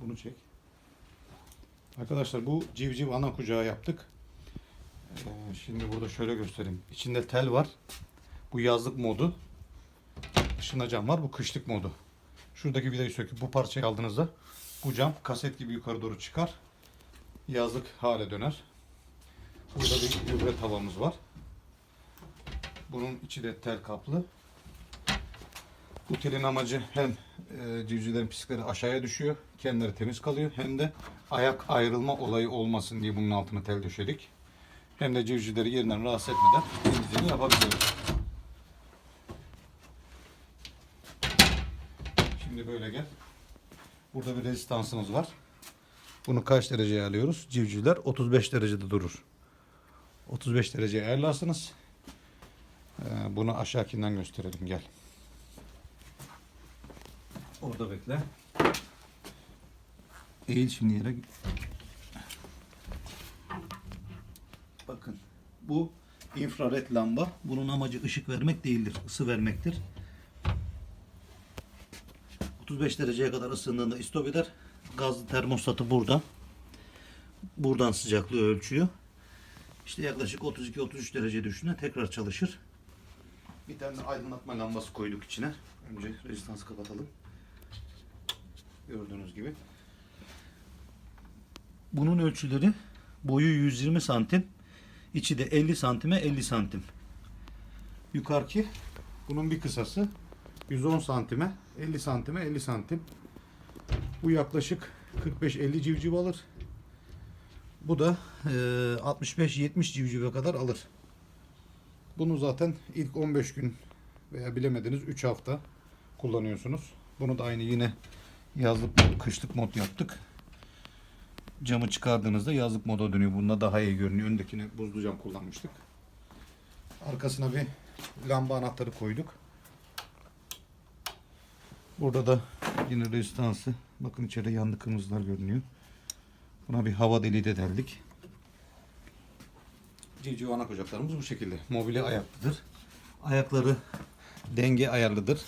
Bunu çek. Arkadaşlar bu civciv ana kucağı yaptık. Ee, şimdi burada şöyle göstereyim. İçinde tel var. Bu yazlık modu. Dışında cam var. Bu kışlık modu. Şuradaki vidayı söküp bu parçayı aldığınızda bu cam kaset gibi yukarı doğru çıkar. Yazlık hale döner. Burada bir gübre tavamız var. Bunun içi de tel kaplı. Bu telin amacı hem e, civcivlerin pislikleri aşağıya düşüyor, kendileri temiz kalıyor. Hem de ayak ayrılma olayı olmasın diye bunun altına tel döşedik. Hem de civcivleri yerinden rahatsız etmeden temizliğini yapabiliyoruz. Şimdi böyle gel. Burada bir rezistansımız var. Bunu kaç dereceye alıyoruz? Civcivler 35 derecede durur. 35 dereceye ayarlarsınız. Ee, bunu aşağıkinden gösterelim gel. Orada bekle. Eğil şimdi yere. Bakın bu infrared lamba. Bunun amacı ışık vermek değildir. ısı vermektir. 35 dereceye kadar ısındığında istop eder. Gazlı termostatı burada. Buradan sıcaklığı ölçüyor. İşte yaklaşık 32-33 derece düşüne tekrar çalışır. Bir tane aydınlatma lambası koyduk içine. Önce rezistansı kapatalım. Gördüğünüz gibi. Bunun ölçüleri boyu 120 santim. içi de 50 santime 50 santim. Yukarıki bunun bir kısası 110 santime 50 santime 50 santim. Bu yaklaşık 45-50 civciv alır. Bu da e, 65-70 civcive kadar alır. Bunu zaten ilk 15 gün veya bilemediniz 3 hafta kullanıyorsunuz. Bunu da aynı yine yazlık mod, kışlık mod yaptık. Camı çıkardığınızda yazlık moda dönüyor. Bunda daha iyi görünüyor. Öndekine buzlu cam kullanmıştık. Arkasına bir lamba anahtarı koyduk. Burada da yine rezistansı. Bakın içeride yandı kırmızılar görünüyor. Buna bir hava deliği de deldik. Civciv ana kucaklarımız bu şekilde. Mobilya ayaklıdır. Ayakları denge ayarlıdır.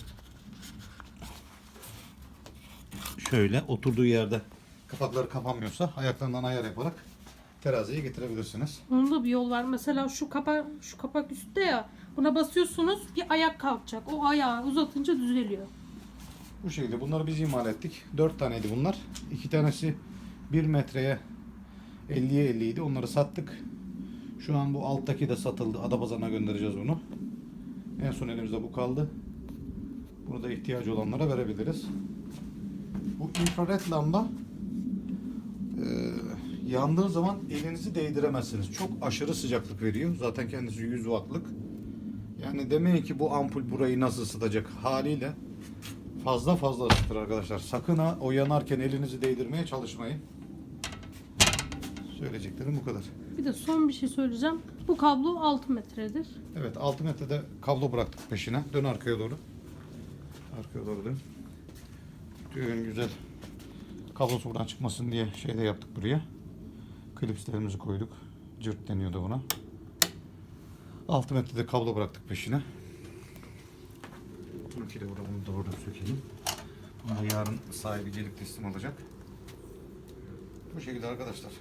Şöyle oturduğu yerde kapakları kapanmıyorsa ayaklarından ayar yaparak teraziye getirebilirsiniz. Onun da bir yol var. Mesela şu kapak şu kapak üstte ya. Buna basıyorsunuz bir ayak kalkacak. O ayağı uzatınca düzeliyor. Bu şekilde bunları biz imal ettik. 4 taneydi bunlar. 2 tanesi 1 metreye 50'ye 50 idi. Onları sattık. Şu an bu alttaki de satıldı. Adapazarı'na göndereceğiz bunu. En son elimizde bu kaldı. Bunu da ihtiyacı olanlara verebiliriz. Bu infrared lamba e, yandığı zaman elinizi değdiremezsiniz. Çok aşırı sıcaklık veriyor. Zaten kendisi 100 wattlık. Yani demeyin ki bu ampul burayı nasıl ısıtacak haliyle fazla fazla ısıtır arkadaşlar. Sakın ha o yanarken elinizi değdirmeye çalışmayın. Söyleyeceklerim bu kadar. Bir de son bir şey söyleyeceğim. Bu kablo 6 metredir. Evet 6 metrede kablo bıraktık peşine. Dön arkaya doğru. Arkaya doğru dön. Bütün güzel kablosu buradan çıkmasın diye şey de yaptık buraya. Klipslerimizi koyduk. Cırt deniyordu buna. 6 metrede kablo bıraktık peşine. Bununki de burada bunu da burada sökelim. Bunu yarın sahibi gelip teslim alacak. Bu şekilde arkadaşlar.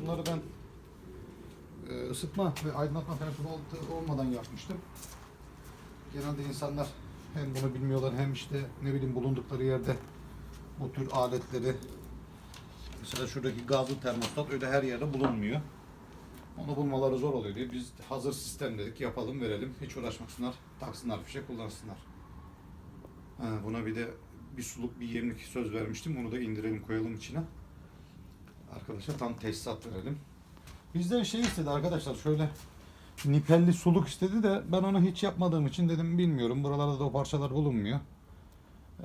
Bunları ben e, ısıtma ve aydınlatma fermuarı olmadan yapmıştım. Genelde insanlar hem bunu bilmiyorlar hem işte ne bileyim bulundukları yerde bu tür aletleri mesela şuradaki gazlı termostat öyle her yerde bulunmuyor. Onu bulmaları zor oluyor diye biz hazır sistem dedik yapalım verelim. Hiç uğraşmasınlar. Taksınlar fişe kullansınlar. Ha, buna bir de bir suluk bir yemlik söz vermiştim. Onu da indirelim koyalım içine. Arkadaşa tam tesisat verelim. Bizden şey istedi arkadaşlar şöyle nipelli suluk istedi de ben onu hiç yapmadığım için dedim bilmiyorum. Buralarda da o parçalar bulunmuyor. Ee,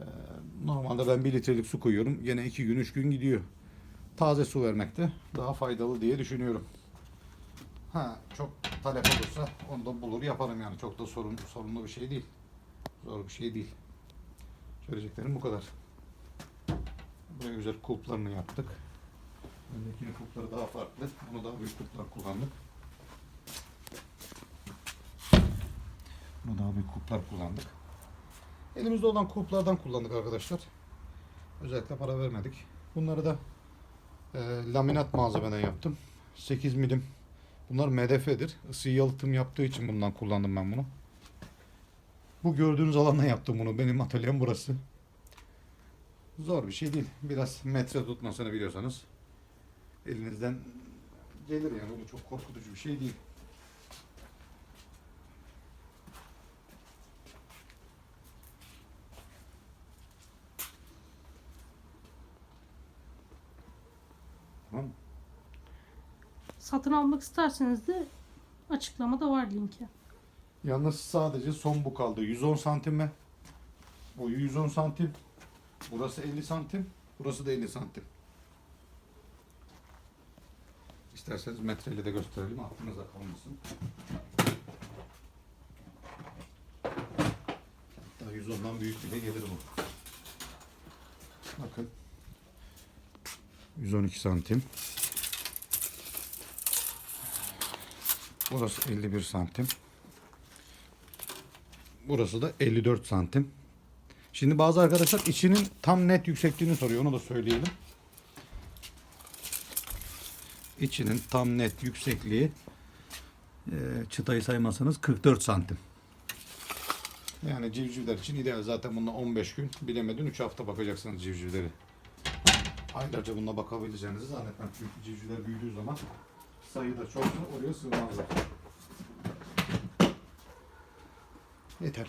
normalde ben bir litrelik su koyuyorum. Gene iki gün üç gün gidiyor. Taze su vermekte daha faydalı diye düşünüyorum. Ha çok talep olursa onu da bulur yaparım yani. Çok da sorun, sorunlu bir şey değil. Zor bir şey değil. Söyleyeceklerim bu kadar. Buraya güzel kulplarını yaptık. Öndekinin kulpları daha farklı. Bunu daha büyük kulplar kullandık. Kulplar kullandık. Elimizde olan kulplardan kullandık arkadaşlar. Özellikle para vermedik. Bunları da e, laminat malzemeden yaptım. 8 milim. Bunlar MDF'dir. Isı yalıtım yaptığı için bundan kullandım ben bunu. Bu gördüğünüz alandan yaptım bunu. Benim atölyem burası. Zor bir şey değil. Biraz metre tutmasını biliyorsanız elinizden gelir yani. Bu çok korkutucu bir şey değil. Tamam mı? Satın almak isterseniz de açıklamada var linki. Yalnız sadece son bu kaldı. 110 santime. Boyu 110 santim. Burası 50 santim. Burası da 50 santim. İsterseniz metreyle de gösterelim. Aklınıza kalmasın. Hatta 110'dan büyük bile gelir bu. Bakın. 112 santim. Burası 51 santim. Burası da 54 santim. Şimdi bazı arkadaşlar içinin tam net yüksekliğini soruyor. Onu da söyleyelim. İçinin tam net yüksekliği e, çıtayı saymazsanız 44 santim. Yani civcivler için ideal. Zaten bununla 15 gün bilemedin 3 hafta bakacaksınız civcivleri. Aylarca bununla bakabileceğinizi zannetmem. Çünkü civcivler büyüdüğü zaman sayı da çoksa oraya sığmazlar. Yeter.